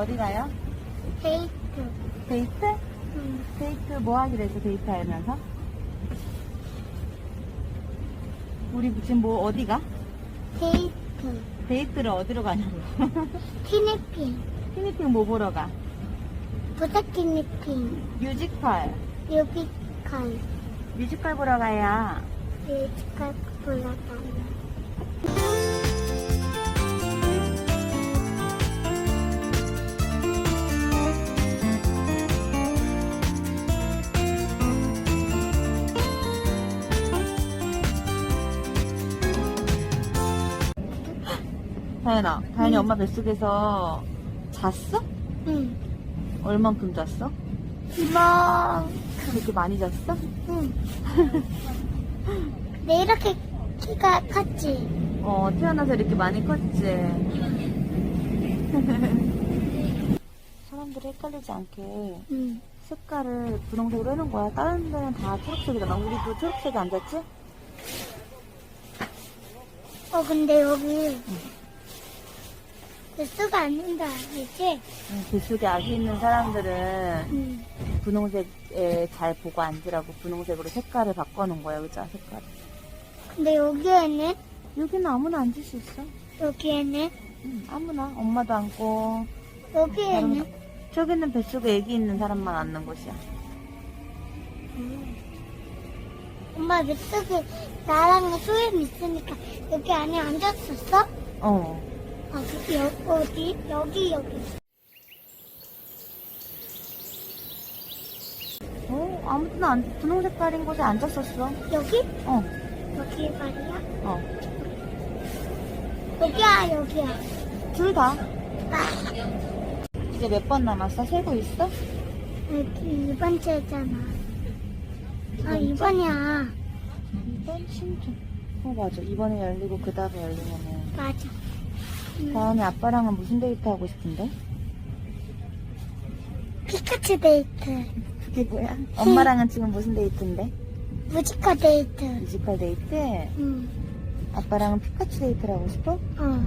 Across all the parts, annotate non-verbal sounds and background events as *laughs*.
어디 가요? 데이트. 데이트? 응. 데이트 뭐 하기로 했어, 데이트 하면서? 우리 지금 뭐 어디 가? 데이트. 데이트를 어디로 가냐고. *laughs* 티니핑. 티니핑 뭐 보러 가? 부자 티니핑. 뮤지컬. 유비칼. 뮤지컬 보러 가야. 뮤지컬 올라가요. 다현아, 다현이 응. 엄마 뱃속에서 잤어? 응. 얼만큼 잤어? 이거. 그렇게 많이 잤어? 응. 내 이렇게 키가 컸지? 어, 태어나서 이렇게 많이 컸지. *laughs* 사람들이 헷갈리지 않게 응. 색깔을 분홍색으로 해놓은 거야. 다른 데는 다 초록색이잖아. 우리도 초록색이 안 잤지? 어, 근데 여기. 안 된다, 알지? 응, 뱃속에 아기 있는 사람들은 응. 분홍색에 잘 보고 앉으라고 분홍색으로 색깔을 바꿔놓은 거야, 의자 색깔. 근데 여기에는? 여기는 아무나 앉을 수 있어. 여기에는? 응, 아무나. 엄마도 앉고. 여기에는? 저기는 뱃속에 아기 있는 사람만 앉는 곳이야. 엄마 뱃속에 나랑 소연 있으니까 여기 안에 앉았었어? 어. 아, 그, 여, 어디? 여기, 여기. 어, 아무튼 안, 분홍 색깔인 곳에 앉았었어. 여기? 어, 여기 말이야? 어. 여기야, 여기야. 둘 다. 아, 이제 몇 번 남았어? 세고 있어? 여기 이번 주잖아. 아, 이번이야. 2번 신주. 어, 맞아. 이번에 열리고 그 다음에 열리면은. 맞아. 음, 다은이 아빠랑은 무슨 데이트 하고 싶은데? 피카츄 데이트. 그게 뭐야? 엄마랑은 지금 무슨 데이트인데? 무지커 데이트. 뮤지컬 데이트? 응. 아빠랑은 피카츄 데이트를 하고 싶어? 어.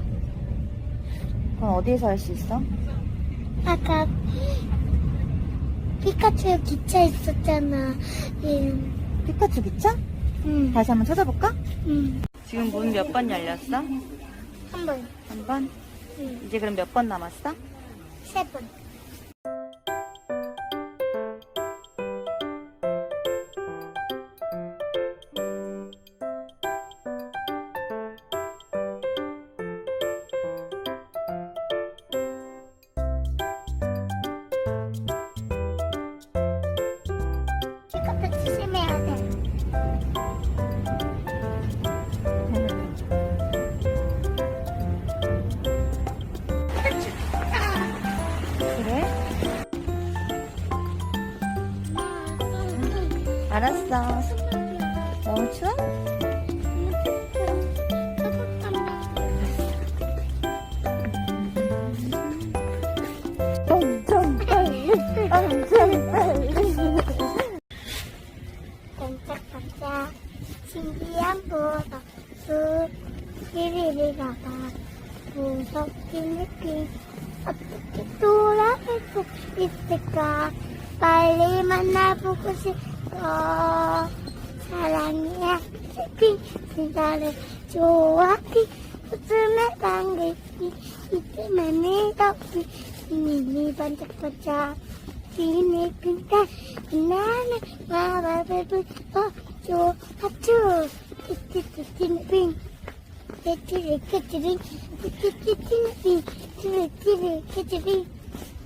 그럼 어디에서 할 수 있어? 아까 피카츄 기차 있었잖아. 응. 피카츄 기차? 응. 다시 한번 찾아볼까? 응. 지금 문 몇 번 열렸어? 한 번. 한 번? 응. 이제 그럼 몇 번 남았어? 세 번. 리리리 가봐 무섭긴 느낌 어떻게 돌아갈 수 있을까 빨리 만나보고 싶어 사랑이야 피 진짜를 좋아 티티리 키티리 티티티티핑 티리티리 키티리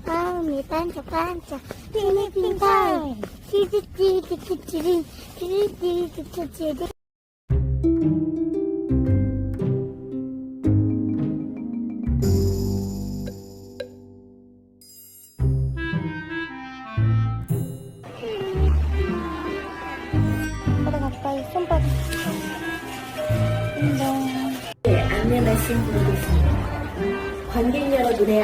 마음이 반짝반짝 피니핑 타임 티리티리 키티리 그래, 가까이 손바닥. 말씀 드리겠습니다. 관객 여러분의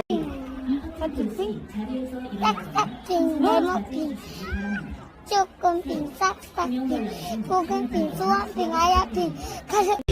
사진핑? 싹싹핑 네모핑 조금핑 싹싹핑 소금핑 소원핑 하얗핑 가슴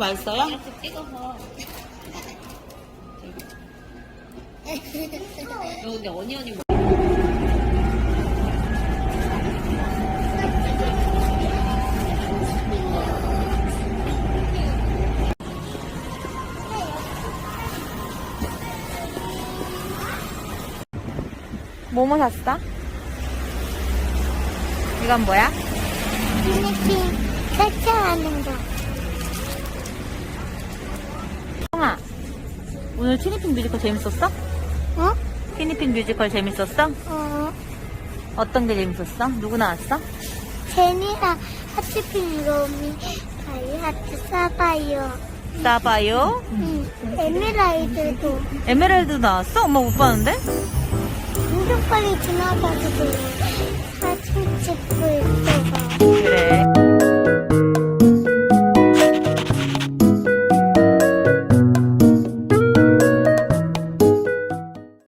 맛있어요? 근데 어니언이 뭐 뭐뭐 샀어? 이건 뭐야? 피니핑 세차 하는 거. 오늘 티니핑 뮤지컬 재밌었어? 어? 티니핑 뮤지컬 재밌었어? 어. 어떤 게 재밌었어? 누구 나왔어? 제니랑 하트핑 로미 다이하트. 사바요? 응. 에메랄드도 에메랄드 나왔어? 엄마 못 봤는데? 엄청 빨리 지나가지고 사진 찍고 있어봐. 그래.